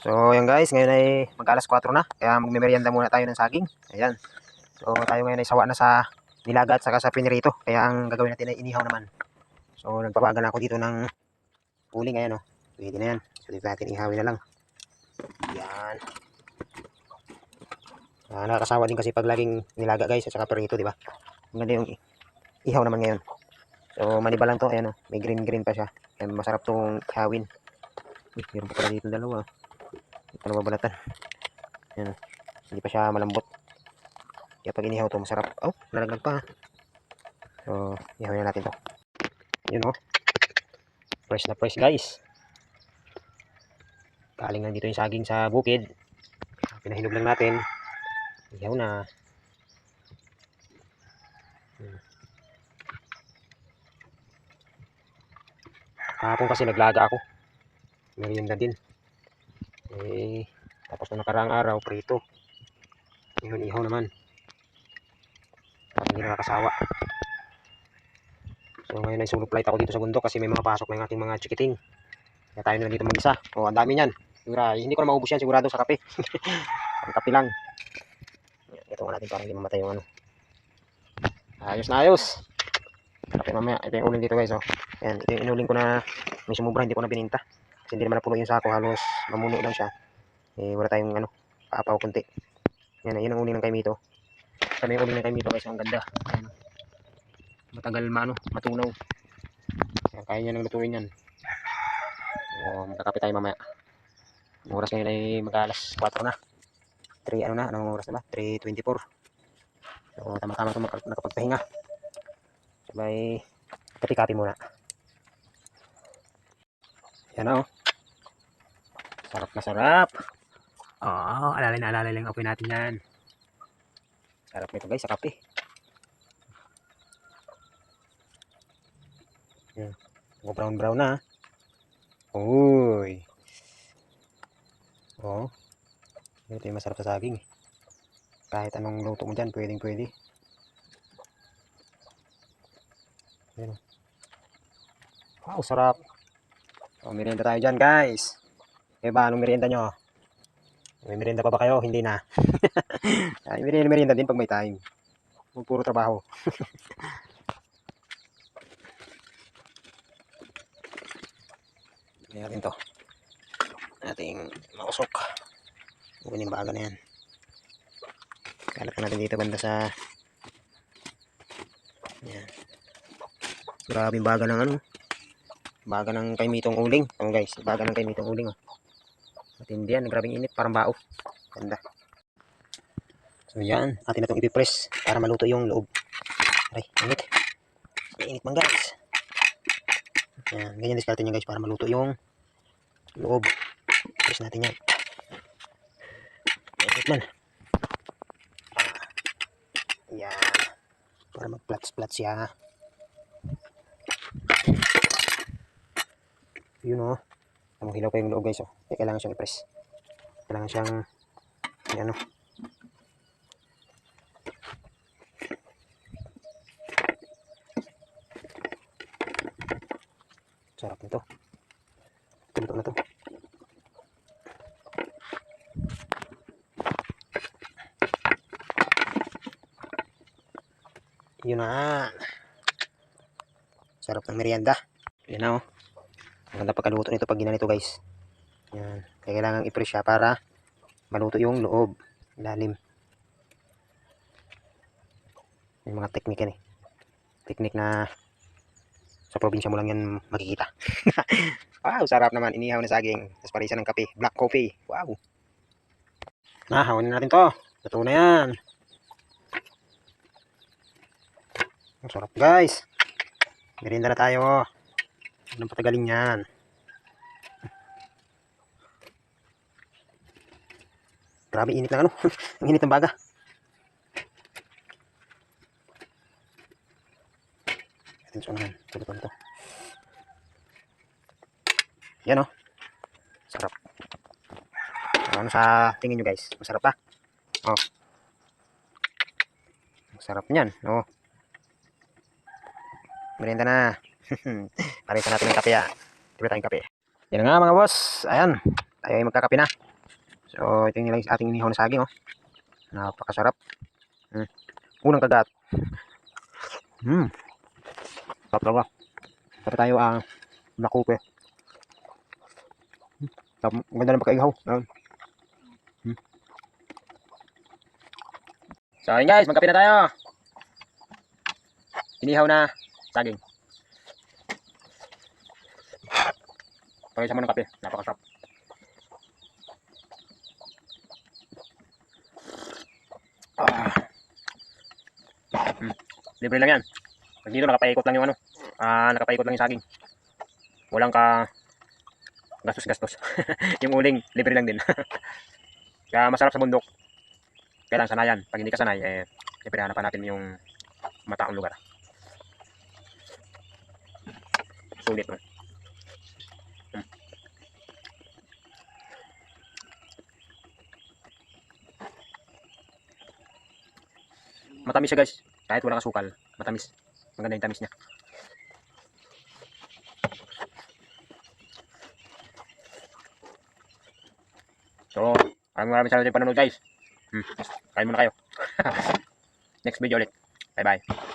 So, yan guys, ngayon ay mag-alas 4 na. Kaya magme-merienda muna tayo ng saging. Ayan. So, tayo ngayon ay sawa na sa nilaga at saka sa pinirito. Kaya ang gagawin natin ay inihaw naman. So, nagpapagal na ako dito ng uling. Ayan, oh. Pwede na yan. So, dito natin ihawin na lang. Yan. Ah, nakakasawa din kasi pag laging nilaga guys at saka pinirito, di ba? Maganda yung ihaw naman ngayon. So, maniba lang to. Ayan, oh. May green-green pa siya. Ayan, masarap tong ihawin. Uy, meron pa pala dito dalawa. Hindi pa nababalatan. Ayan. Hindi pa siya malambot. Kaya pag inihaw to, masarap. Oh, nalaglag pa. So, ihawin na natin to. Yun oh. Fresh na fresh guys. Galing na dito yung saging sa bukid. Pinahinog lang natin. Ihaw na. Hmm. Kahapon kasi naglaga ako. Merienda din. Eh, tapos na nakaraang araw, prito. Ngayon, ihaw naman. Hindi nakakasawa. So, ngayon ay solo flight ako dito sa bundok kasi may mga pasok na ating mga chikiting. Kaya tayo na dito mag-isa. O, ang dami niyan. Sigura, hindi ko na maubos yan sigurado sa kape. ang kape lang. Ito nga natin parang hindi mamatay yung ano. Ayos na ayos. Kape mamaya. Ito yung uling dito guys. Oh. Ayan, ito yung inuling ko na may sumubra, hindi ko na bininta. Kasi hindi naman napuno yung sako, halos mamuno lang siya. Eh, wala tayong ano, paapaw kunti. Yan, yun ang uling ng kaimito. Sabi yung uling ng kaimito guys, ang ganda. Ayan. Matagal maano, matunaw. Ayan, kaya niya nang lutuin yan. O, magkakape tayo mamaya. Ang oras ngayon ay mag-alas 4 na. 3 ano na, anong oras na ba? 3.24. So, tama-tama ito nakapagpahinga. Sabay, kape-kape muna. Yan o. Sarap na sarap. Oo, alalay na alalay lang apoy natin yan. Sarap nito guys, sa kape. Yan. O brown brown na. Uy. Oo. Ito yung masarap sa saging. Kahit anong luto mo dyan, pwedeng pwede. Yan. Wow, sarap. O, merienda tayo dyan, guys. Eh ba, anong merienda nyo? May merienda pa ba kayo? Hindi na. Ay, merienda, merienda din pag may time. Puro trabaho. Hindi natin to. Ating mausok. Yung baga na yan. Kalat na natin dito banda sa... Yan. Grabe yung baga ng ano. Baga ng kaimitong uling. Ano guys, baga ng kaimitong uling. Oh. Matindi yan, grabing init, parang bao. Ganda. So yan, atin na itong ipipress para maluto yung loob. Aray, init. Init man guys. Yan, ganyan diskarte niya guys para maluto yung loob. Press natin yan. Init man. Yan. Para mag-plats-plats siya. Yun o. Oh. Tamang hilaw pa yung loob guys. Oh. Kaya kailangan siyang i-press. Kailangan siyang yan o. Sarap nito. Tulo na to. Yun na. Sarap ng merienda. Yan na oh. Maganda pagkaluto nito pag ginanito guys. Yan. Kaya kailangan i-press siya para maluto yung loob. Lalim. May mga teknik yan eh. Teknik na sa probinsya mo lang yan makikita. wow, sarap naman. Inihaw na saging. Tapos parisa ng kape. Black coffee. Wow. Nahawan na natin to. Luto na yan. Ang sarap guys. Merienda na tayo. Anong patagalin yan? Grabe init ng ano. Ang init ng baga. Atin sa unahan. Tulad to. Yan o. Sarap. Ano sa tingin nyo guys? Masarap ba? Oh. Masarap niyan. Oh. Merienda na. Parisan natin ng kape ah. Tiba tayong kape. Yan nga mga boss. Ayan. Tayo ay magkakape na. So, ito yung nilang ating inihaw na saging, oh. Napakasarap. Hmm. Unang kagat. Hmm. Sarap talaga. Tapos tayo, ah, nakupe. Hmm. Ang ganda ng pagkaihaw. Hmm. So, ayun guys, magkape na tayo. Inihaw na saging. Pagkisa mo ng kape, napakasarap. Ah. Hmm. Libre lang yan. Pag dito nakapaikot lang yung ano. Ah, nakapaikot lang yung saging. Walang ka gastos-gastos. yung uling, libre lang din. Kaya masarap sa bundok. Kailangan sanayan. Pag hindi ka sanay, eh, siyempre hanapan natin yung mataong lugar. Sulit mo. Matamis siya guys. Kahit walang asukal, matamis. Maganda yung tamis niya. So, maraming maraming salamat sa panonood guys. Hmm. Kain muna kayo. Next video ulit. Bye bye.